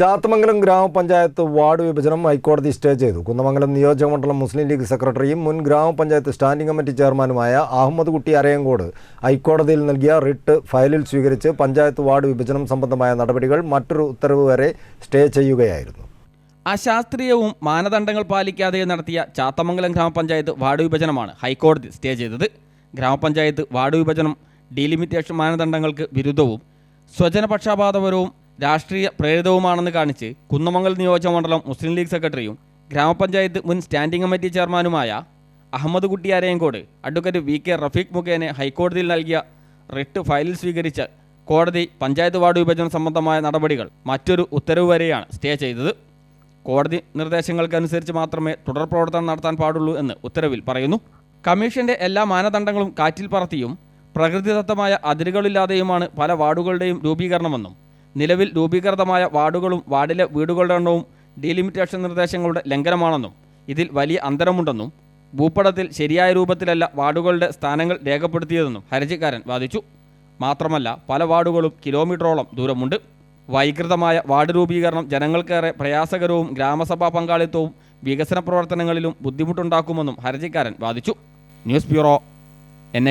ചാത്തമംഗലം ഗ്രാമപഞ്ചായത്ത് വാർഡ് വിഭജനം ഹൈക്കോടതി സ്റ്റേ ചെയ്തു. കുന്നമംഗലം നിയോജകമണ്ഡലം മുസ്ലിം ലീഗ് സെക്രട്ടറിയും മുൻ ഗ്രാമപഞ്ചായത്ത് സ്റ്റാൻഡിംഗ് കമ്മിറ്റി ചെയർമാനുമായ അഹമ്മദ് കുട്ടി അരയങ്കോട് ഹൈക്കോടതിയിൽ നൽകിയ റിട്ട് ഫയലിൽ സ്വീകരിച്ച് പഞ്ചായത്ത് വാർഡ് വിഭജനം സംബന്ധമായ നടപടികൾ മറ്റൊരു ഉത്തരവ് വരെ സ്റ്റേ ചെയ്യുകയായിരുന്നു. അശാസ്ത്രീയവും മാനദണ്ഡങ്ങൾ പാലിക്കാതെ നടത്തിയ ചാത്തമംഗലം ഗ്രാമപഞ്ചായത്ത് വാർഡ് വിഭജനമാണ് ഹൈക്കോടതി സ്റ്റേ ചെയ്തത്. ഗ്രാമപഞ്ചായത്ത് വാർഡ് വിഭജനം ഡീലിമിറ്റേഷൻ മാനദണ്ഡങ്ങൾക്ക് വിരുദ്ധവും സ്വജനപക്ഷപാതപരവും രാഷ്ട്രീയ പ്രേരിതവുമാണെന്ന് കാണിച്ച് കുന്നമംഗൽ നിയോജകമണ്ഡലം മുസ്ലിം ലീഗ് സെക്രട്ടറിയും ഗ്രാമപഞ്ചായത്ത് മുൻ സ്റ്റാൻഡിംഗ് കമ്മിറ്റി ചെയർമാനുമായ Ahmed Kutty Arayankode advocate V K Rafeeq മുഖേന ഹൈക്കോടതിയിൽ നൽകിയ റിട്ട് ഫയലിൽ സ്വീകരിച്ച കോടതി പഞ്ചായത്ത് വാർഡ് വിഭജനം സംബന്ധമായ നടപടികൾ മറ്റൊരു ഉത്തരവ് വരെയാണ് സ്റ്റേ ചെയ്തത്. കോടതി നിർദ്ദേശങ്ങൾക്കനുസരിച്ച് മാത്രമേ തുടർ പ്രവർത്തനം നടത്താൻ പാടുള്ളൂ എന്ന് ഉത്തരവിൽ പറയുന്നു. കമ്മീഷന്റെ എല്ലാ മാനദണ്ഡങ്ങളും കാറ്റിൽ പറത്തിയും പ്രകൃതിദത്തമായ അതിരുകളില്ലാതെയുമാണ് പല വാർഡുകളുടെയും രൂപീകരണമെന്നും നിലവിൽ രൂപീകൃതമായ വാർഡുകളും വാർഡിലെ വീടുകളുടെ എണ്ണവും ഡീലിമിറ്റേഷൻ നിർദ്ദേശങ്ങളുടെ ലംഘനമാണെന്നും ഇതിൽ വലിയ അന്തരമുണ്ടെന്നും ഭൂപടത്തിൽ ശരിയായ രൂപത്തിലല്ല വാർഡുകളുടെ സ്ഥാനങ്ങൾ രേഖപ്പെടുത്തിയതെന്നും ഹർജിക്കാരൻ വാദിച്ചു. മാത്രമല്ല പല വാർഡുകളും കിലോമീറ്ററോളം ദൂരമുണ്ട്. വൈകൃതമായ വാർഡ് രൂപീകരണം ജനങ്ങൾക്കേറെ പ്രയാസകരവും ഗ്രാമസഭാ പങ്കാളിത്തവും വികസന പ്രവർത്തനങ്ങളിലും ബുദ്ധിമുട്ടുണ്ടാക്കുമെന്നും ഹർജിക്കാരൻ വാദിച്ചു. News bureau N